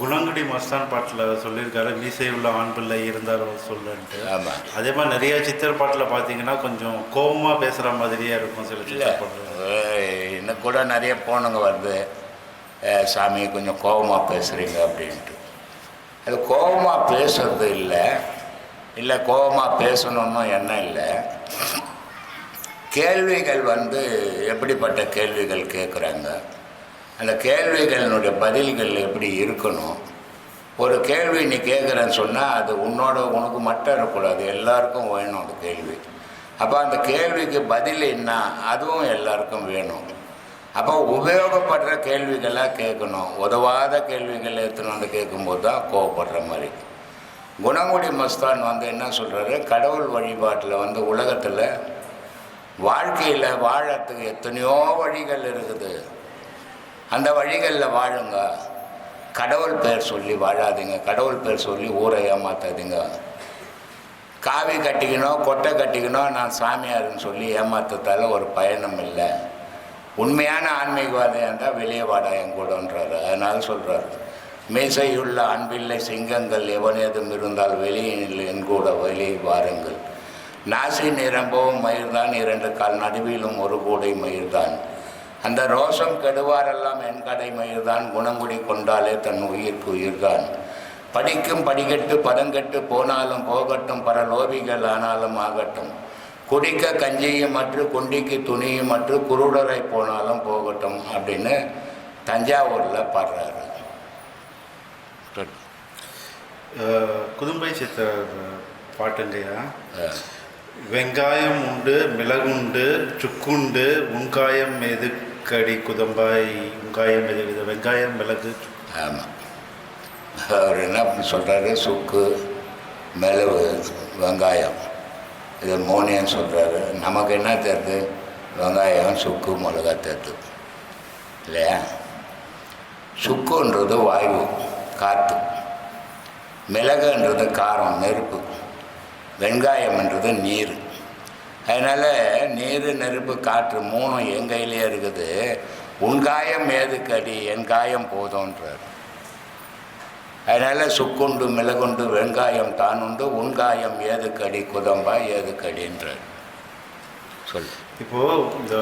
குணங்குடி மஸ்தான் பாட்டில் சொல்லியிருக்காரு. மீசை உள்ள ஆண் பிள்ளை இருந்தாரோ சொல்லுன்ட்டு. ஆமாம் அதே மாதிரி நிறைய சித்தர் பாட்டில் பார்த்தீங்கன்னா கொஞ்சம் கோபமாக பேசுகிற மாதிரியே இருக்கும் சில சித்தர் பாட்டில் இன்னும் கூட நிறைய போனவங்க வருது சாமி கொஞ்சம் கோபமாக பேசுகிறீங்க அப்படின்ட்டு. அது கோபமாக பேசுறது இல்லை. இல்லை கோபமாக பேசணும்னு எண்ணம் இல்லை. கேள்விகள் வந்து எப்படிப்பட்ட கேள்விகள் கேட்குறாங்க அந்த கேள்விகளினுடைய பதில்கள் எப்படி இருக்கணும்? ஒரு கேள்வி நீ கேட்குறேன்னு சொன்னால் அது உன்னோட உனக்கு மட்டும் இருக்கக்கூடாது. எல்லாருக்கும் வேணும் அந்த கேள்வி. அப்போ அந்த கேள்விக்கு பதில் என்ன? அதுவும் எல்லாருக்கும் வேணும். அப்போ உபயோகப்படுற கேள்விகளாக கேட்கணும். உதவாத கேள்விகள் எடுத்துன்னு வந்து கேட்கும்போது தான் கோவப்படுற மாதிரி. குணங்குடி மஸ்தான் வந்து என்ன சொல்கிறாரு கடவுள் வழிபாட்டில் வந்து உலகத்தில் வாழ்க்கையில் வாழறதுக்கு எத்தனையோ வழிகள் இருக்குது. அந்த வழிகளில் வாழுங்க. கடவுள் பேர் சொல்லி வாழாதீங்க. கடவுள் பேர் சொல்லி ஊரை ஏமாத்தாதீங்க. காவி கட்டிக்கணும் கொட்டை கட்டிக்கணும் நான் சாமியாருன்னு சொல்லி ஏமாத்ததால ஒரு பயணம் இல்லை. உண்மையான ஆன்மீகவாதியாக இருந்தால் வெளியே வாடா என் கூடன்றார். அதனால் சொல்கிறாரு மீசையுள்ள அன்பில்லை சிங்கங்கள் எவனேதும் இருந்தால் வெளியில் என் கூட வெளியே வாருங்கள். நாசி நிரம்பவும் மயிர்தான் இரண்டு கால் நடுவிலும் ஒரு கூடை மயிர்தான். அந்த ரோஷம் கெடுவாரெல்லாம் என் கடை மயிர்தான் குணங்குடி கொண்டாலே தன் உயிர்க்கு உயிர்தான் படிக்கும் படிக்கட்டு பதங்கெட்டு போனாலும் போகட்டும் பரலோபிகள் ஆனாலும் ஆகட்டும். குடிக்க கஞ்சியும் மற்ற குண்டிக்கு துணியும் மற்ற குருடரை போனாலும் போகட்டும் அப்படின்னு தஞ்சாவூரில் பாடுறாரு. குதும்பை சித்தர் பாட்டுங்கய்யா வெங்காயம் உண்டு மிளகுண்டு சுக்குண்டு உங்காயம் கடி குதம்பாய் வெங்காயம் எது வித வெங்காயம் மிளகு ஆமாம் அவர் என்ன சொல்கிறாரு சுக்கு மிளகு வெங்காயம். இது மூணையும் சொல்கிறாரு நமக்கு என்ன தெரியுது? வெங்காயம் சுக்கு மிளகா தெரியுது. இல்லையா? சுக்குன்றது வாயு காற்று மிளகுன்றது காரம் நெருப்பு. வெங்காயம்ன்றது நீர். அதனால் நீர் நெருப்பு காற்று மூணும் என் கையிலே இருக்குது. உன் காயம் ஏதுக்கடி? என் காயம் போதும்ன்றார். அதனால் சுக்குண்டு மிளகுண்டு வெங்காயம் தானுண்டு உன் காயம் ஏதுக்கடி? குதம்பா ஏதுக்கடின்றார். சொல். இப்போ இந்த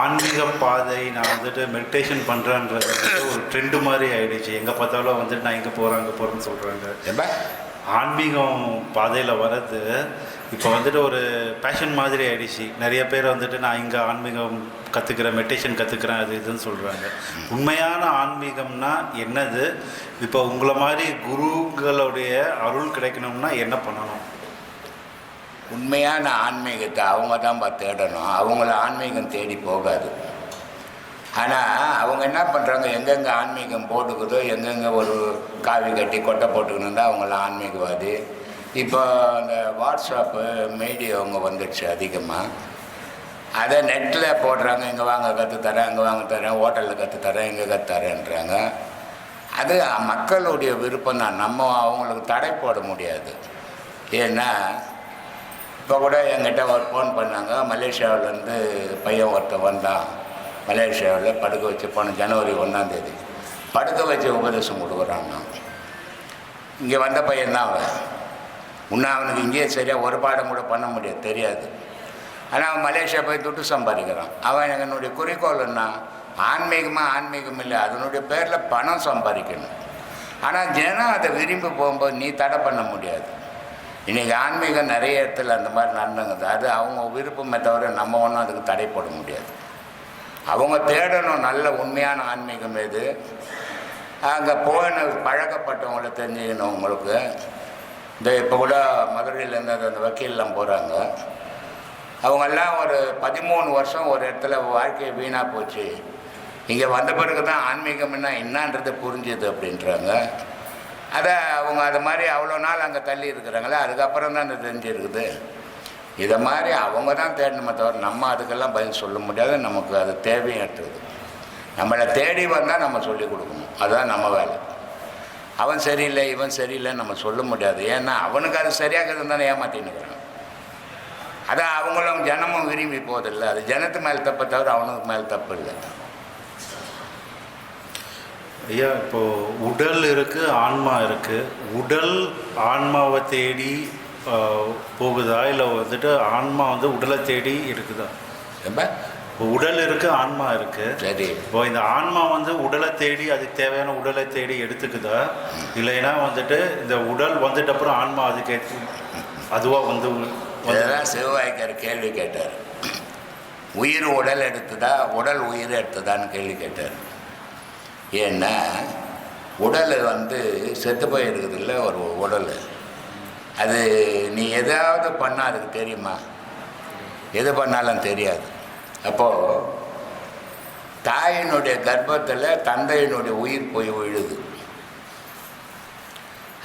ஆன்மீக பாதை நான் வந்துட்டு மெடிடேஷன் பண்ணுறேன்றது ஒரு ட்ரெண்டு மாதிரி ஆயிடுச்சு. எங்கே பார்த்தாலும் வந்துட்டு நான் எங்கே போகிறேன் அங்கே போகிறேன்னு சொல்கிறாங்க ஆன்மீகம் பாதையில் வர்றது இப்போ வந்துட்டு ஒரு பேஷன் மாதிரி ஆயிடுச்சு. நிறைய பேர் வந்துட்டு நான் இங்கே ஆன்மீகம் கற்றுக்கிறேன் மெடிடேஷன் கற்றுக்கிறேன் அது இதுன்னு சொல்கிறாங்க உண்மையான ஆன்மீகம்னா என்னது? இப்போ உங்களை மாதிரி குருங்களுடைய அருள் கிடைக்கணும்னா என்ன பண்ணணும்? உண்மையான ஆன்மீகத்தை அவங்க தான்ப்பா தேடணும். அவங்கள ஆன்மீகம் தேடி போகாது. ஆனால் அவங்க என்ன பண்ணுறாங்க எங்கெங்கே ஆன்மீகம் போட்டுக்குதோ எங்கெங்கே ஒரு காவி கட்டி கொட்டை போட்டுக்கணும் இருந்தால் ஆன்மீகவாதி. இப்போ அந்த வாட்ஸ்அப்பு மீடியா அவங்க வந்துடுச்சு அதிகமாக அதை நெட்டில் போடுறாங்க இங்கே வாங்க கற்றுத்தரேன் இங்கே வாங்க தரேன் ஹோட்டலில் கற்றுத்தரேன் இங்கே கற்றுத்தரேன்றாங்க அது மக்களுடைய விருப்பம் தான். நம்ம அவங்களுக்கு தடை போட முடியாது. ஏன்னா இப்போ கூட என்கிட்ட ஒரு ஃபோன் பண்ணாங்க. மலேசியாவிலேருந்து பையன் ஒருத்தன் வந்தான். மலேசியாவில் படுக்க வச்சு போன ஜனவரி ஒன்றாந்தேதி படுக்க வச்சு உபதேசம் கொடுக்குறாங்க. இங்கே வந்த பையன்தான் அவன் இன்னும் அவனுக்கு இங்கேயே சரியாக ஒரு பாடம் கூட பண்ண முடியாது தெரியாது. ஆனால் அவன் மலேசியா போய் துட்டு சம்பாதிக்கிறான். அவன் என்னுடைய குறிக்கோள் என்ன? ஆன்மீகமாக ஆன்மீகம் இல்லை அதனுடைய பேரில் பணம் சம்பாதிக்கணும். ஆனால் ஜனம் அதை விரும்பி போகும்போது நீ தடை பண்ண முடியாது. இன்றைக்கி ஆன்மீகம் நிறைய இடத்துல அந்த மாதிரி நடந்துங்குது அது அவங்க விருப்பமே தவிர நம்ம ஒன்றும் அதுக்கு தடை போட முடியாது. அவங்க தேடணும் நல்ல உண்மையான ஆன்மீகம் எது. அங்கே போன பழக்கப்பட்டவங்கள தெரிஞ்சுக்கணும் உங்களுக்கு. இந்த இப்போ கூட மதுரையிலேருந்து அந்த வக்கீல்லாம் போகிறாங்க அவங்கெல்லாம் ஒரு பதிமூணு வருஷம் ஒரு இடத்துல வாழ்க்கையை வீணாக போச்சு. இங்கே வந்த பிறகு தான் ஆன்மீகம்னா என்னன்றது புரிஞ்சுது அப்படின்றாங்க. அதை அவங்க அது மாதிரி அவ்வளோ நாள் அங்கே தள்ளி இருக்கிறாங்களே? அதுக்கப்புறம் தான் அது தெரிஞ்சிருக்குது. இதை மாதிரி அவங்க தான் தேடணுமே தவிர நம்ம அதுக்கெல்லாம் பதில் சொல்ல முடியாது. நமக்கு அது தேவையற்றது நம்மளை தேடி வந்தால் நம்ம சொல்லி கொடுக்கணும். அதுதான் நம்ம வேலை. அவன் சரியில்லை இவன் சரியில்லைன்னு நம்ம சொல்ல முடியாது. ஏன்னா அவனுக்கு அது சரியாக இருந்தானே ஏமாத்தின்னு இருக்கிறான். அதான் அவங்களும் ஜனமும் விரும்பி போதில்லை அது ஜனத்து மேலே தப்பை தவிர அவனுக்கு மேலே தப்பு இல்லை. ஐயா இப்போது உடல் இருக்குது ஆன்மா இருக்குது உடல் ஆன்மாவை தேடி போகுதா? இல்லை வந்துட்டு ஆன்மா வந்து உடலை தேடி இருக்குதா? ரொம்ப உடல் இருக்கு ஆன்மா இருக்கு. சரி. இப்போ இந்த ஆன்மா வந்து உடலை தேடி அதுக்கு தேவையான உடலை தேடி எடுத்துக்குதா? இல்லைன்னா வந்துட்டு இந்த உடல் வந்துட்ட அப்புறம் ஆன்மா அதுக்கு அதுவாக வந்து வந்து- இதெல்லாம் சிவவாய்க்கர் கேள்வி கேட்டார். உயிர் உடல் எடுத்ததா? உடல் உயிர் எடுத்ததான்னு கேள்வி கேட்டார். ஏன்னா உடல் வந்து செத்து போயிருக்குது இல்லை ஒரு உடல். அது நீ எதாவது பண்ணால் அதுக்கு தெரியுமா? எது பண்ணாலும் தெரியாது. அப்போது தாயினுடைய கர்ப்பத்தில் தந்தையினுடைய உயிர் போய் விழுது.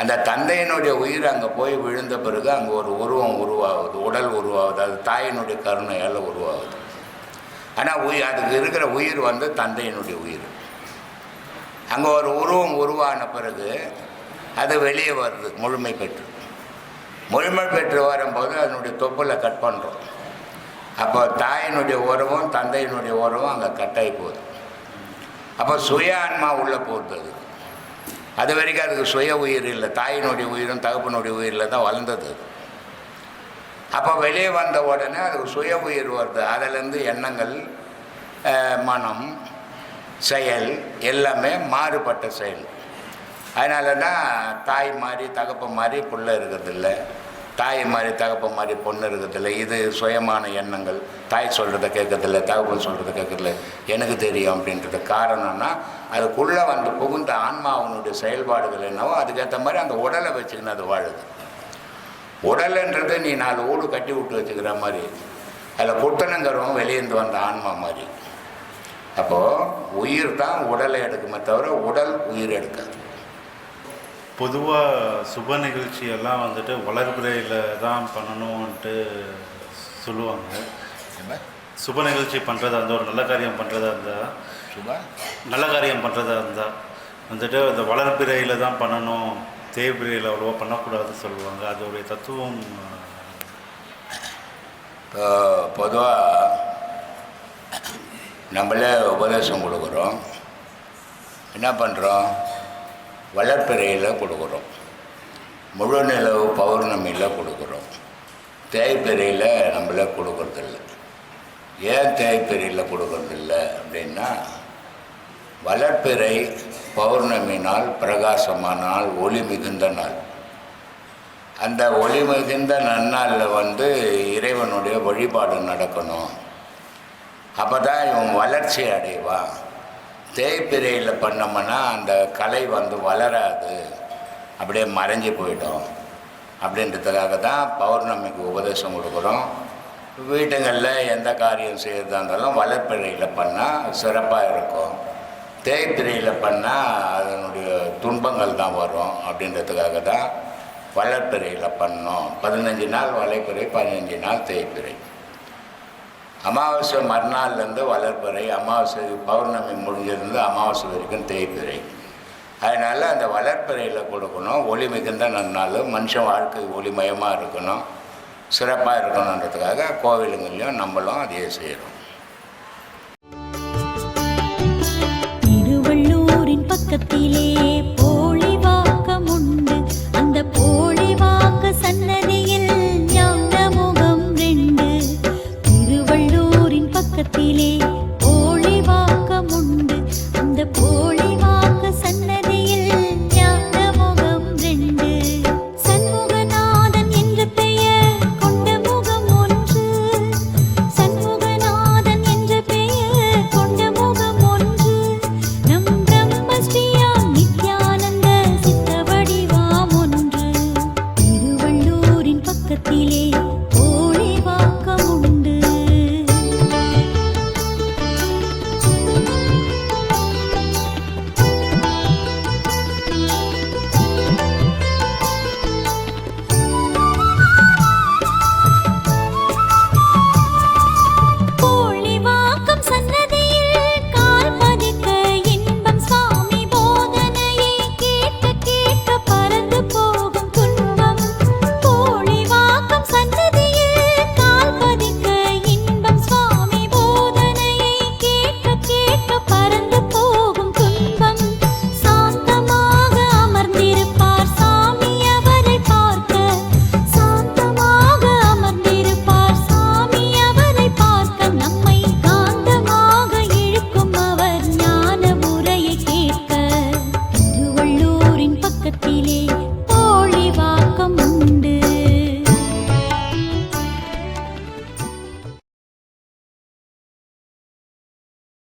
அந்த தந்தையினுடைய உயிர் அங்கே போய் விழுந்த பிறகு அங்கே ஒரு உருவம் உருவாகுது உடல் உருவாகுது அது தாயினுடைய கருணையால் உருவாகுது. ஆனால் உயிர் அதுக்கு இருக்கிற உயிர் வந்து தந்தையினுடைய உயிர். அங்கே ஒரு உருவம் உருவான பிறகு அது வெளியே வருது முழுமை பெற்று. முழுமல் பெற்று வரும்போது அதனுடைய தொப்பில் கட் பண்ணுறோம் அப்போ தாயினுடைய உறவும் தந்தையினுடைய உறவும் அங்கே கட்டாகி போகுது. அப்போ சுய ஆன்மா உள்ளே போகுது அது. அது வரைக்கும் அதுக்கு சுய உயிர் இல்லை. தாயினுடைய உயிரும் தகப்பனுடைய உயிரில் தான் வளர்ந்தது அப்போ வெளியே வந்த உடனே அதுக்கு சுய உயிர் வருது. அதிலேருந்து எண்ணங்கள் மனம் செயல் எல்லாமே மாறுபட்ட செயல். அதனால தான் தாய் மாதிரி தகப்பன் மாதிரி பிள்ளை இருக்கிறதில்ல தாய் மாதிரி தகப்பன் மாதிரி பொண்ணு இருக்கிறதில்ல இது சுயமான எண்ணங்கள். தாய் சொல்கிறத கேட்கறதில்ல தகப்பன் சொல்கிறத கேட்கறதில்ல. எனக்கு தெரியும் அப்படின்றது காரணம்னா அதுக்குள்ளே வந்து புகுந்த ஆன்மாவனுடைய செயல்பாடுகள் என்னவோ அதுக்கேற்ற மாதிரி அந்த உடலை வச்சுக்கின்னு அது வாழுது. உடல்ன்றது நீ நாலு ஓடு கட்டி விட்டு வச்சுக்கிற மாதிரி. அதில் குட்டனங்கிறவன் வெளியேந்து வந்த ஆன்மா மாதிரி. அப்போது உயிர் தான் உடலை எடுக்குமே தவிர உடல் உயிர் எடுக்காது. பொதுவாக சுப நிகழ்ச்சி எல்லாம் வந்துட்டு வளர்பிறையில் தான் பண்ணணும்ன்ட்டு சொல்லுவாங்க. சுப நிகழ்ச்சி பண்ணுறதா இருந்தால் ஒரு நல்ல காரியம் பண்ணுறதா இருந்தால் சுபா? நல்ல காரியம் பண்ணுறதா இருந்தால் வந்துட்டு அந்த வளர்பிறையில் தான் பண்ணணும் தேய்பிறையில் அவ்வளோவா பண்ணக்கூடாதுன்னு சொல்லுவாங்க. அதோடைய தத்துவம் இப்போ பொதுவாக நம்மளே உபதேசம் கொடுக்குறோம். என்ன பண்ணுறோம் வளர்ப்பிறையில் கொடுக்குறோம். முழு நிலவு பௌர்ணமியில் கொடுக்குறோம். தேய்பிறையில் நம்மள கொடுக்கறதில்ல. ஏன் தேய்பிறையில் கொடுக்கறதில்ல அப்படின்னா வளர்ப்பிறை பௌர்ணமி நாள் பிரகாசமான நாள் ஒளி மிகுந்த நாள். அந்த ஒளி மிகுந்த நன்னாளில் வந்து இறைவனுடைய வழிபாடு நடக்கணும். அப்போ தான் இவன் வளர்ச்சி அடைவான். தேய்பிரையில் பண்ணோம்னா அந்த கலை வந்து வளராது. அப்படியே மறைஞ்சு போயிடும். அப்படின்றதுக்காக தான் பௌர்ணமிக்கு உபதேசம் கொடுக்குறோம். வீட்டுங்களில் எந்த காரியம் செய்கிறதா இருந்தாலும் வளர்ப்பிறையில் பண்ணால் சிறப்பாக இருக்கும். தேய்பிரையில் பண்ணால் அதனுடைய துன்பங்கள் தான் வரும் அப்படின்றதுக்காக தான் வளர்ப்பிறையில் பண்ணோம். பதினஞ்சு நாள் வளைப்பிறை பதினஞ்சு நாள் தேய்பிறை அமாவாசை மறுநாள்லேருந்து வளர்ப்பறை அமாவாசை பௌர்ணமி முடிஞ்சிருந்து அமாவாசை வரைக்கும் தேய்பிறை. அதனால் அந்த வளர்ப்பறையில் கொடுக்கணும். ஒளி மிகுந்த நன்னாள் மனுஷன் வாழ்க்கை ஒளிமயமாக இருக்கணும் சிறப்பாக இருக்கணுன்றதுக்காக கோவிலுங்கள்லையும் நம்மளும் அதையே செய்கிறோம் திருவள்ளூரின் பக்கத்திலே